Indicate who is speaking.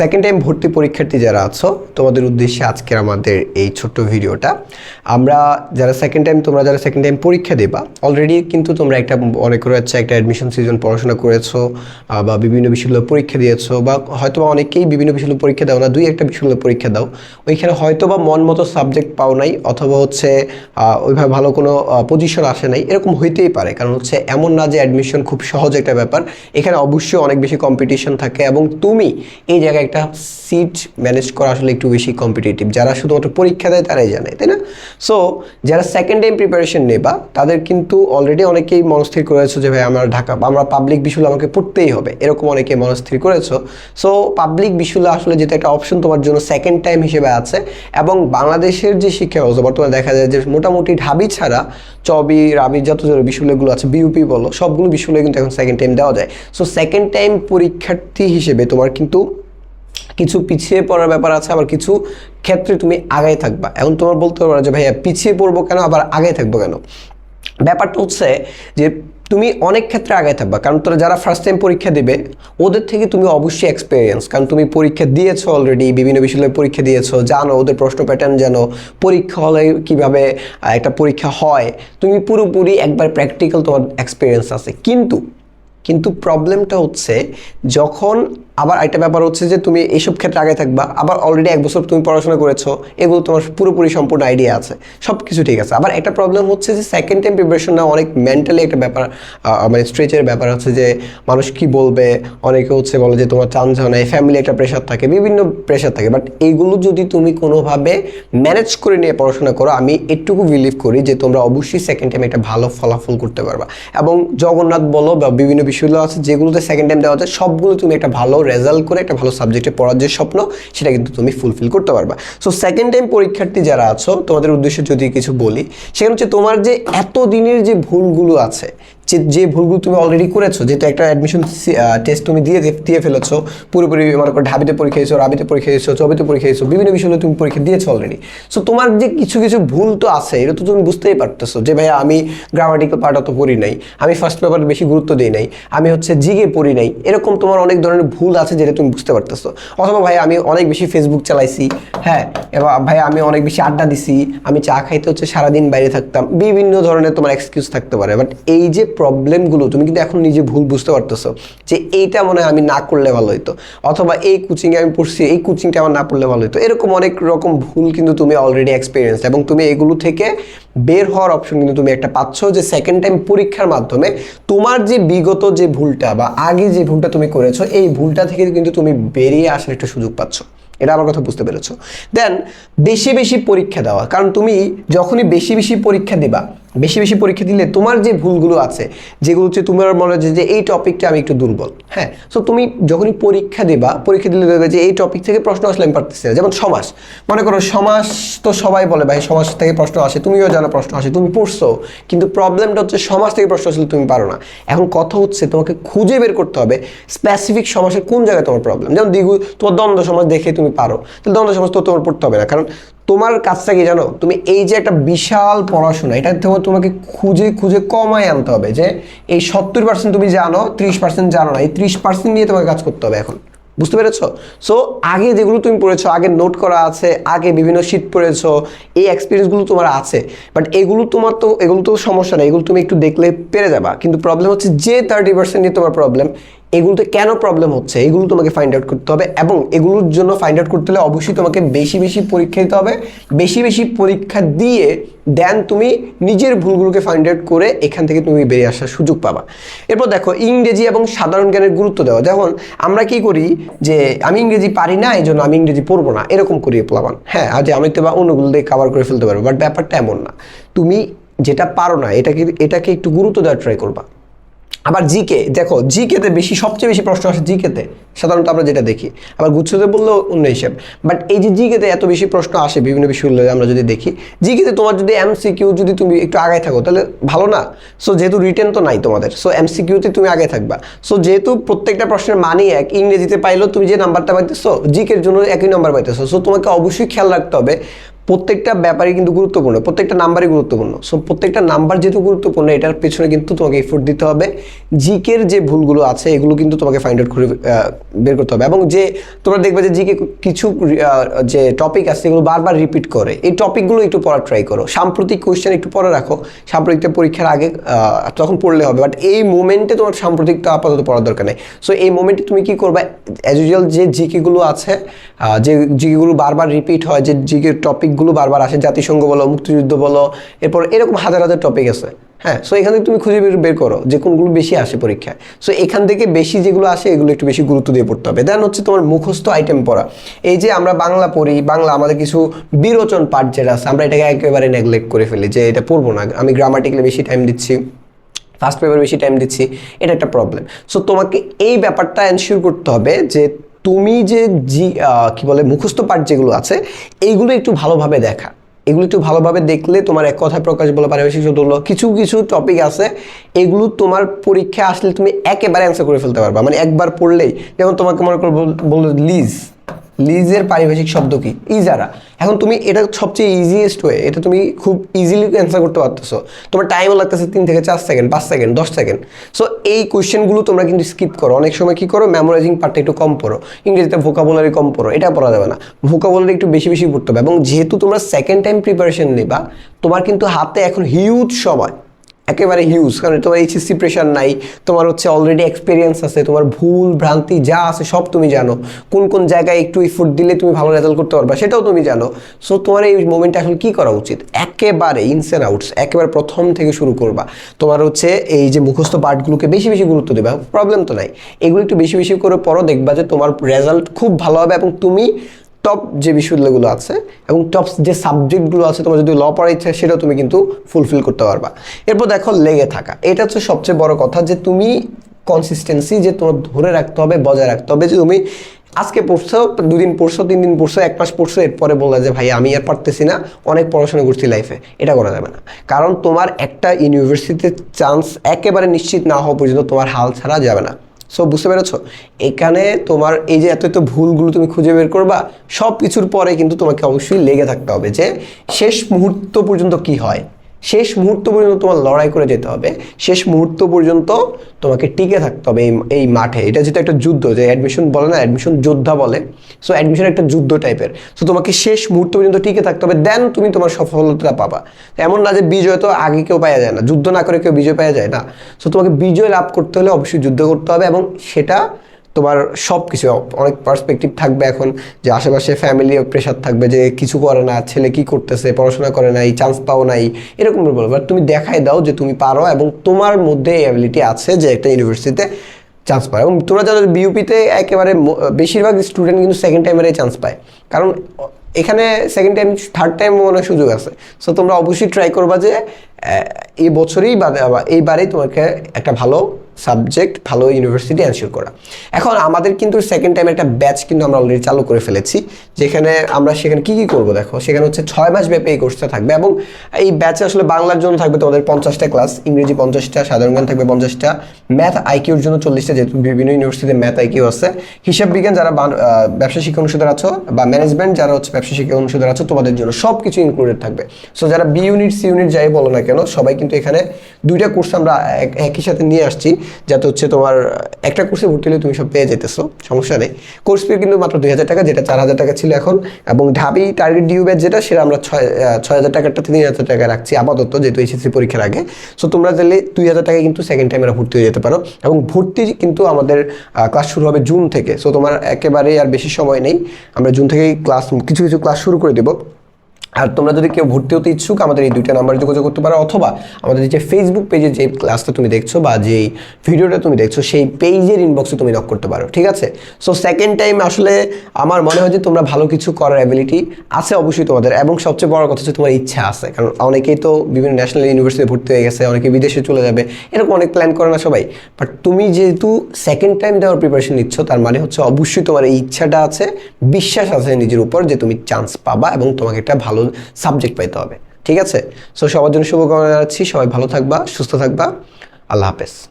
Speaker 1: Second time ভর্তি পরীক্ষার্থী যারা আছো, তোমাদের উদ্দেশ্যে আজকের আমাদের এই ছোট্ট ভিডিওটা। আমরা যারা সেকেন্ড টাইম তোমরা যারা সেকেন্ড টাইম পরীক্ষা দেবা অলরেডি কিন্তু তোমরা একটা মনে করে হচ্ছে একটা অ্যাডমিশন সিজন পড়াশোনা করেছ বা বিভিন্ন বিশ্ববিদ্যালয়ে পরীক্ষা দিয়েছ, বা হয়তো বা অনেকেই বিভিন্ন বিশ্ববিদ্যালয়ে পরীক্ষা দাও না, দুই একটা বিশ্ববিদ্যালয়ে পরীক্ষা দাও। ওইখানে হয়তো বা মন মতো সাবজেক্ট পাও নাই, অথবা হচ্ছে ওইভাবে ভালো কোনো পজিশন আসে নাই, এরকম হইতেই পারে। কারণ হচ্ছে এমন না যে অ্যাডমিশন খুব সহজ একটা ব্যাপার, এখানে অবশ্যই অনেক বেশি কম্পিটিশন থাকে এবং তুমি এই জায়গায় একটা সিট ম্যানেজ করা আসলে একটু বেশি কম্পিটিটিভ যারা শুধুমাত্র পরীক্ষা দেয়, তারাই জানে, তাই না? সো যারা সেকেন্ড টাইম প্রিপারেশন নেবা, তাদের কিন্তু অলরেডি অনেকেই মনস্থির করেছ যে, ভাই, আমরা ঢাকা আমরা পাবলিক বিশ্ববিদ্যালয় আমাকে পড়তেই হবে। এরকম অনেকে মনস্থির করেছ। সো পাবলিক বিশ্ববিদ্যালয় আসলে যেটা একটা অপশন তোমার জন্য সেকেন্ড টাইম হিসেবে আছে। এবং বাংলাদেশের যে শিক্ষা ব্যবস্থা বর্তমানে দেখা যায় যে, মোটামুটি ঢাবি ছাড়া চবি, রাবি, যত যত বিশ্ববিদ্যালয়গুলো আছে বিউপি বলো, সবগুলো বিশ্ববিদ্যালয় কিন্তু এখন সেকেন্ড টাইম দেওয়া যায়। সো সেকেন্ড টাইম পরীক্ষার্থী হিসেবে তোমার কিন্তু কিছু পিছিয়ে পড়ার ব্যাপার আছে, আবার কিছু ক্ষেত্রে তুমি আগায় থাকবা। এখন তোমার বলতে পারো যে ভাইয়া, পিছিয়ে পড়ব কেন, আবার আগায় থাকব কেন? ব্যাপারটা হচ্ছে যে তুমি অনেক ক্ষেত্রে আগে থাকবা, কারণ তোরা যারা ফার্স্ট টাইম পরীক্ষা দিবে, ওদের থেকে তুমি অবশ্যই এক্সপিরিয়েন্স কারণ তুমি পরীক্ষা দিয়েছ অলরেডি বিভিন্ন বিশ্ববিদ্যালয়ে পরীক্ষা দিয়েছ, জানো, ওদের প্রশ্ন প্যাটার্ন জানো, পরীক্ষা হলে কীভাবে একটা পরীক্ষা হয়, তুমি পুরোপুরি একবার প্র্যাকটিক্যাল তোমার এক্সপিরিয়েন্স আছে। কিন্তু কিন্তু প্রবলেমটা হচ্ছে যখন আবার একটা ব্যাপার হচ্ছে যে তুমি এইসব ক্ষেত্রে আগে থাকবা, আবার অলরেডি এক বছর তুমি পড়াশোনা করেছ, এগুলো তোমার পুরোপুরি সম্পূর্ণ আইডিয়া আছে সব কিছু ঠিক আছে। আবার একটা প্রবলেম হচ্ছে যে সেকেন্ড টাইম প্রিপারেশন না অনেক মেন্টালি একটা ব্যাপার মানে স্ট্রেচের ব্যাপার হচ্ছে যে মানুষ কি বলবে, অনেকে হচ্ছে বলে যে তোমার চান্স হয় না ফ্যামিলি একটা প্রেশার থাকে, বিভিন্ন প্রেশার থাকে। বাট এইগুলো যদি তুমি কোনোভাবে ম্যানেজ করে নিয়ে পড়াশোনা করো, আমি একটুকু বিলিভ করি যে তোমরা অবশ্যই সেকেন্ড টাইম একটা ভালো ফলাফল করতে পারবা। এবং জগন্নাথ বলো বা বিভিন্ন বিশ্ববিদ্যালয় আছে, যেগুলোতে সেকেন্ড টাইম দেওয়া যায়, সবগুলো তুমি একটা ভালো রেজাল্ট করে একটা ভালো সাবজেক্টে পড়ার যে স্বপ্ন, সেটা কিন্তু তুমি ফুলফিল করতে পারবা। সো সেকেন্ড টাইম পরীক্ষার্থী যারা আছো, তোমাদের উদ্দেশ্যে যদি কিছু বলি, সেখানে হচ্ছে তোমার যে এত দিনের যে ভুলগুলো আছে যে ভুলগুলো তুমি অলরেডি করেছ যেহেতু একটা অ্যাডমিশন টেস্ট তুমি দিয়ে দিয়ে ফেলেছো, পুরোপুরি মনে করো ঢাবিতে পরীক্ষা দিয়েছ, রাবিতে পরীক্ষা দিয়েছ, চবিতে পরীক্ষা দিয়েছ, বিভিন্ন বিষয়ে তুমি পরীক্ষা দিয়েছ অলরেডি সো তোমার যে কিছু কিছু ভুল তো আছে, এটা তো তুমি বুঝতেই পারতেছো যে, ভাইয়া, আমি গ্রামাটিক্যাল পার্ট অত পড়ি নাই, আমি ফার্স্ট পেপার বেশি গুরুত্ব দিই নাই, আমি হচ্ছে জিগে পড়ি নাই। এরকম তোমার অনেক ধরনের ভুল আছে যেটা তুমি বুঝতে পারতেছো। অথবা ভাই আমি অনেক বেশি ফেসবুক চালাইছি হ্যাঁ এবার ভাই আমি অনেক বেশি আড্ডা দিছি, আমি চা খাইতে হচ্ছে সারাদিন বাইরে থাকতাম। বিভিন্ন ধরনের তোমার এক্সকিউজ থাকতে পারে। বাট এই যে প্রবলেমগুলো তুমি কিন্তু এখন নিজে ভুল বুঝতে পারতেছো যে এইটা মনে হয় আমি না করলে ভালো হতো অথবা এই কোচিংয়ে আমি পড়ছি, এই কোচিংটা আমার না পড়লে ভালো হতো এরকম অনেক রকম ভুল কিন্তু তুমি অলরেডি এক্সপিরিয়েন্স এবং তুমি এগুলো থেকে বের হওয়ার অপশন কিন্তু তুমি একটা পাচ্ছ যে সেকেন্ড টাইম পরীক্ষার মাধ্যমে তোমার যে বিগত যে ভুলটা বা আগে যে ভুলটা তুমি করেছ, এই ভুলটা থেকে কিন্তু তুমি বেরিয়ে আসার একটা সুযোগ পাচ্ছ। এটা আমার কথা বুঝতে পেরেছ। দেন বেশি বেশি পরীক্ষা দেওয়া। কারণ তুমি যখনই বেশি বেশি পরীক্ষা দিবা, বেশি বেশি পরীক্ষা দিলে তোমার যে ভুলগুলো আছে, যেগুলো হচ্ছে তোমার মনে হয় যে এই টপিকটা আমি একটু দুর্বল হ্যাঁ? সো তুমি যখনই পরীক্ষা দিবা, পরীক্ষা দিলে দেখবে যে এই টপিক থেকে প্রশ্ন আসলে আমি পারতেছি না। যেমন সমাজ মনে করো সমাজ তো সবাই বলে ভাই সমাজ থেকে প্রশ্ন আসে, তুমিও জানো প্রশ্ন আসে, তুমি পড়ছো, কিন্তু প্রবলেমটা হচ্ছে সমাজ থেকে প্রশ্ন আসলে তুমি পারো না। এখন কথা হচ্ছে তোমাকে খুঁজে বের করতে হবে স্পেসিফিক সমাজের কোন জায়গায় তোমার প্রবলেম যেমন দ্বিগু তোমার দ্বন্দ্ব সমাজ দেখে তুমি পারো। তাহলে দ্বন্দ্ব সমাজ তো তোমার পড়তে হবে না। কারণ তোমার কাজটা কি জানো? তুমি এই যে একটা বিশাল পড়াশোনা, এটা তোমাকে খুঁজে খুঁজে কমায় আনতে হবে যে এই সত্তর পার্সেন্ট তুমি জানো, ত্রিশ পার্সেন্ট জানো না। এই ত্রিশ পার্সেন্ট নিয়ে তোমাকে কাজ করতে হবে এখন। বুঝতে পেরেছ? সো আগে যেগুলো তুমি পড়েছো, আগে নোট করা আছে, আগে বিভিন্ন শীট পড়েছো, এই এক্সপিরিয়েন্সগুলো তোমার আছে। বাট এগুলো তোমার তো, এগুলো তো সমস্যা নেই, এগুলো তুমি একটু দেখলে পেরে যাবা। কিন্তু প্রবলেম হচ্ছে যে থার্টি পার্সেন্ট নিয়ে তোমার প্রবলেম এগুলোতে কেন প্রবলেম হচ্ছে, এগুলো তোমাকে ফাইন্ড আউট করতে হবে এবং এগুলোর জন্য ফাইন্ড আউট করতে হলে অবশ্যই তোমাকে বেশি বেশি পরীক্ষা দিতে হবে। বেশি বেশি পরীক্ষা দিয়ে দেন তুমি নিজের ভুলগুলোকে ফাইন্ড আউট করে এখান থেকে তুমি বেরিয়ে আসার সুযোগ পাবা। এরপর দেখো, ইংরেজি এবং সাধারণ জ্ঞানের গুরুত্ব দেওয়া। যেমন আমরা কি করি যে আমি ইংরেজি পারি না, এই জন্য আমি ইংরেজি পড়ব না। এরকম করি প্লাবান হ্যাঁ আজ আমি তো বা অন্যগুলো দিয়ে কাভার করে ফেলতে পারব বাট ব্যাপারটা এমন না। তুমি যেটা পারো না, এটাকে এটাকে একটু গুরুত্ব দেওয়ার ট্রাই করবা। আবার জিকে, দেখো, জিকেতে বেশি, সবচেয়ে বেশি প্রশ্ন আসে জিকেতে, সাধারণত আমরা যেটা দেখি। আবার গুচ্ছতে বললেও অন্য হিসেব। বাট এই যে জিকেতে এত বেশি প্রশ্ন আসে বিভিন্ন বিশ্ববিদ্যালয়ে আমরা যদি দেখি, জিকেতে তোমার যদি এমসিকিউ যদি তুমি একটু আগায় থাকো, তাহলে ভালো না। সো যেহেতু রিটেন তো নাই তোমাদের সো এমসিকিউতে তুমি আগে থাকবা। সো যেহেতু প্রত্যেকটা প্রশ্নের মানি এক, ইংরেজিতে পাইলেও তুমি যে নাম্বারটা পাইতেছো, জিকের জন্য একই নাম্বার পাইতেছো। সো তোমাকে অবশ্যই খেয়াল রাখতে হবে প্রত্যেকটা ব্যাপারই কিন্তু গুরুত্বপূর্ণ, প্রত্যেকটা নাম্বারই গুরুত্বপূর্ণ। সো প্রত্যেকটা নাম্বার যেহেতু গুরুত্বপূর্ণ, এটার পেছনে কিন্তু তোমাকে এফোর্ট দিতে হবে। জিকের যে ভুলগুলো আছে, এগুলো কিন্তু তোমাকে ফাইন্ড আউট করে বের করতে হবে। এবং যে তোমরা দেখবে যে জিকে কিছু যে টপিক আছে, এগুলো বারবার রিপিট করে। এই টপিকগুলো একটু পড়ার ট্রাই করো। সাম্প্রতিক কোয়েশ্চেন একটু পরে রাখো। সাম্প্রতিকটা পরীক্ষার আগে তখন পড়লে হবে। বাট এই মোমেন্টে তোমার সাম্প্রতিকটা আপাতত পড়ার দরকার নেই। সো এই মোমেন্টে তুমি কি করবে? অ্যাজ ইউজুয়াল যে জিকেগুলো আছে যে জিকেগুলো বারবার রিপিট হয়, যে জিকের টপিকগুলো বারবার আসে, জাতিসংঘ বলো, মুক্তিযুদ্ধ বলো, এরপর এরকম হাজার হাজার টপিক আছে। হ্যাঁ সো এখান থেকে তুমি খুঁজে বের বের করো যে কোনগুলো বেশি আসে পরীক্ষায়। সো এখান থেকে বেশি যেগুলো আসে, এগুলো একটু বেশি গুরুত্ব দিয়ে পড়তে হবে। দেন হচ্ছে তোমার মুখস্থ আইটেম পড়া। এই যে আমরা বাংলা পড়ি, বাংলা আমাদের কিছু বিরোচন পাঠ যেটা আছে, আমরা এটাকে একেবারে নেগলেক্ট করে ফেলি যে এটা পড়ব না। আমি গ্রামাটিক্যালি বেশি টাইম দিচ্ছি ফার্স্ট পেপার বেশি টাইম দিচ্ছি, এটা একটা প্রবলেম সো তোমাকে এই ব্যাপারটা এনশিওর করতে হবে যে তুমি যে জি কী বলে, মুখস্থ পাঠ যেগুলো আছে এইগুলো একটু ভালোভাবে দেখা। এগুলো একটু ভালোভাবে দেখলে তোমার এক কথায় প্রকাশ বলা পারিভাষিক শব্দ হলো। কিছু কিছু টপিক আছে, এগুলো তোমার পরীক্ষা আসলে তুমি একেবারে অ্যান্সার করে ফেলতে পারবা। মানে একবার পড়লেই, যেমন তোমাকে মনে করো বলল লিজ লিজের পারিভাষিক শব্দ কি? ইজারা। এখন তুমি এটা সবচেয়ে ইজিয়েস্ট ওয়ে এটা তুমি খুব ইজিলি অ্যান্সার করতে পারতেছো। তোমার টাইমও লাগতেছে তিন থেকে চার সেকেন্ড পাঁচ সেকেন্ড দশ সেকেন্ড সো এই কোয়েশ্চেনগুলো তোমরা কিন্তু স্কিপ করো। অনেক সময় কী করো? মেমোরাইজিং পার্টটা একটু কম পড়ো। ইংরেজিতে ভোকাবুলারি কম পড়ো। এটা পড়া যাবে না। ভোকাবুলারি একটু বেশি বেশি পড়তে হবে। এবং যেহেতু তোমরা সেকেন্ড টাইম প্রিপারেশন নেবা, তোমার কিন্তু হাতে এখন হিউজ সময়। একেবারে হিউজ কারণ তোমার এইচএসসি প্রেশার নাই, তোমার হচ্ছে অলরেডি এক্সপিরিয়েন্স আছে, তোমার ভুল, ভ্রান্তি যা আছে সব তুমি জানো। কোন কোন জায়গায় একটু ইফোর্ট দিলে তুমি ভালো রেজাল্ট করতে পারবা, সেটাও তুমি জানো। সো তোমার এই মোমেন্টে আসলে কী করা উচিত? একেবারে ইনস অ্যান্ড আউটস একেবারে প্রথম থেকে শুরু করবা। তোমার হচ্ছে এই যে মুখস্থ পার্টগুলোকে বেশি বেশি গুরুত্ব দেবে প্রবলেম তো নাই। এগুলো একটু বেশি বেশি করে পড়ো, দেখবা যে তোমার রেজাল্ট খুব ভালো হবে এবং তুমি টপ যে বিশ্ববিদ্যালয়গুলো আছে এবং টপ যে সাবজেক্টগুলো আছে, তোমার যদি ল পড়ার ইচ্ছা সেটাও তুমি কিন্তু ফুলফিল করতে পারবা। এরপর দেখো লেগে থাকা। এটা হচ্ছে সবচেয়ে বড় কথা যে তুমি কনসিস্টেন্সি যে তোমার ধরে রাখতে হবে, বজায় রাখতে হবে। যে তুমি আজকে পড়ছো, দুদিন পড়ছো, তিন দিন পড়ছো, এক মাস পড়ছো, এরপরে বললে যে, ভাই, আমি আর পারতেছি না, অনেক পড়াশোনা করছি লাইফে এটা করা যাবে না। কারণ তোমার একটা ইউনিভার্সিটিতে চান্স একেবারে নিশ্চিত না হওয়া পর্যন্ত তোমার হাল ছাড়া যাবে না। সো বুঝতে পেরেছ? এখানে তোমার এই যে এত এত ভুলগুলো তুমি খুঁজে বের করবা সব কিছুর পরে কিন্তু তোমাকে অবশ্যই লেগে থাকতে হবে যে শেষ মুহূর্ত পর্যন্ত কি হয়। শেষ মুহূর্ত পর্যন্ত তোমার লড়াই করে যেতে হবে। শেষ মুহূর্ত পর্যন্ত তোমাকে টিকে থাকতে হবে এই এই মাঠে। এটা যেটা একটা যুদ্ধ, যে অ্যাডমিশন বলে না অ্যাডমিশন যোদ্ধা বলে। সো অ্যাডমিশন একটা যুদ্ধ টাইপের সো তোমাকে শেষ মুহূর্ত পর্যন্ত টিকে থাকতে হবে দেন তুমি তোমার সফলতা পাবা। এমন না যে বিজয় তো আগে কেউ পাওয়া যায় না। যুদ্ধ না করে কেউ বিজয় পাওয়া যায় না। সো তোমাকে বিজয় লাভ করতে হলে অবশ্যই যুদ্ধ করতে হবে এবং সেটা তোমার সব কিছু অনেক পার্সপেক্টিভ থাকবে এখন যে আশেপাশে ফ্যামিলি প্রেশার থাকবে যে কিছু করে না, ছেলে কি করতেছে, পড়াশোনা করে নাই চান্স পাও নাই, এরকম বলব। বাট তুমি দেখাই দাও যে তুমি পারো এবং তোমার মধ্যে এই অ্যাবিলিটি আছে যে একটা ইউনিভার্সিটিতে চান্স পায়। এবং তোমরা যারা বিউপিতে একেবারে বেশিরভাগ স্টুডেন্ট কিন্তু সেকেন্ড টাইমেরই চান্স পায়। কারণ এখানে সেকেন্ড টাইম থার্ড টাইম মনে সুযোগ আছে। সো তোমরা অবশ্যই ট্রাই করবা যে এই বছরেই বা, এইবারেই তোমাকে একটা ভালো সাবজেক্ট ভালো ইউনিভার্সিটি অ্যানশিওর করা। এখন আমাদের কিন্তু সেকেন্ড টাইম একটা ব্যাচ কিন্তু আমরা অলরেডি চালু করে ফেলেছি, যেখানে আমরা সেখানে কি কি করব দেখো? সেখানে হচ্ছে ছয় মাস ব্যাপী এই কোর্সটা থাকবে এবং এই ব্যাচে আসলে বাংলার জন্য থাকবে তোমাদের পঞ্চাশটা ক্লাস ইংরেজি পঞ্চাশটা, সাধারণ জ্ঞান থাকবে পঞ্চাশটা ম্যাথ আইকিউর জন্য চল্লিশটা, যেহেতু বিভিন্ন ইউনিভার্সিটিতে ম্যাথ আইকিউ আছে। হিসাব বিজ্ঞান যারা ব্যবসা শিক্ষা অনুষদের আছো বা ম্যানেজমেন্ট যারা হচ্ছে ব্যবসা শিক্ষা অনুষদের আছো, তোমাদের জন্য সব কিছু ইনক্লুডেড থাকবে। সো যারা বি ইউনিট সি ইউনিট যাই বলো না কেন, সবাই কিন্তু এখানে দুইটা কোর্স আমরা এক- একই সাথে নিয়ে আসছি। যাতে হচ্ছে তোমার, একটা কোর্সে ভর্তি হলে তুমি সব পেয়ে যেতেছো সমস্যা নেই। কোর্স ফি কিন্তু মাত্র দুই হাজার টাকা, যেটা চার হাজার টাকা ছিল এখন। এবং ঢাবি টার্গেট ডিউ ব্যাচ যেটা, সেটা আমরা ছয় ছয় হাজার টাকাটা তিন হাজার টাকা রাখছি আপাতত, যেহেতু এইচএসসি পরীক্ষার আগে। সো তোমরা চাইলে দুই হাজার টাকা কিন্তু সেকেন্ড টাইমে ভর্তি হয়ে যেতে পারো। এবং ভর্তি কিন্তু আমাদের ক্লাস শুরু হবে জুন থেকে। সো তোমার একেবারেই আর বেশি সময় নেই। আমরা জুন থেকেই ক্লাস কিছু কিছু ক্লাস শুরু করে দেবো। আর তোমরা যদি কেউ ভর্তি হতে ইচ্ছুক, আমাদের এই দুইটা নাম্বারে যোগাযোগ করতে পারো, অথবা আমাদের যে ফেসবুক পেজে যে ক্লাসটা তুমি দেখছ বা যেই ভিডিওটা তুমি দেখছ, সেই পেজের ইনবক্সে তুমি নক করতে পারো, ঠিক আছে? সো সেকেন্ড টাইম আসলে আমার মনে হয় যে তোমরা ভালো কিছু করার অ্যাবিলিটি আছে অবশ্যই তোমাদের, এবং সবচেয়ে বড় কথা হচ্ছে তোমার ইচ্ছা আছে, কারণ অনেকেই তো বিভিন্ন ন্যাশনাল ইউনিভার্সিটি ভর্তি হয়ে গেছে, অনেকে বিদেশে চলে যাবে, এরকম অনেক প্ল্যান করে না সবাই। বাট তুমি যেহেতু সেকেন্ড টাইম দেওয়ার প্রিপারেশন নিচ্ছ, তার মানে হচ্ছে অবশ্যই তোমার এই ইচ্ছাটা আছে, বিশ্বাস আছে নিজের উপর যে তুমি চান্স পাবা এবং তোমাকে একটা ভালো সাবজেক্ট পাইতে হবে। ঠিক আছে? সো সবার জন্য শুভকামনা জানাচ্ছি। সবাই ভালো থাকবা, সুস্থ থাকবা। আল্লাহ হাফেজ।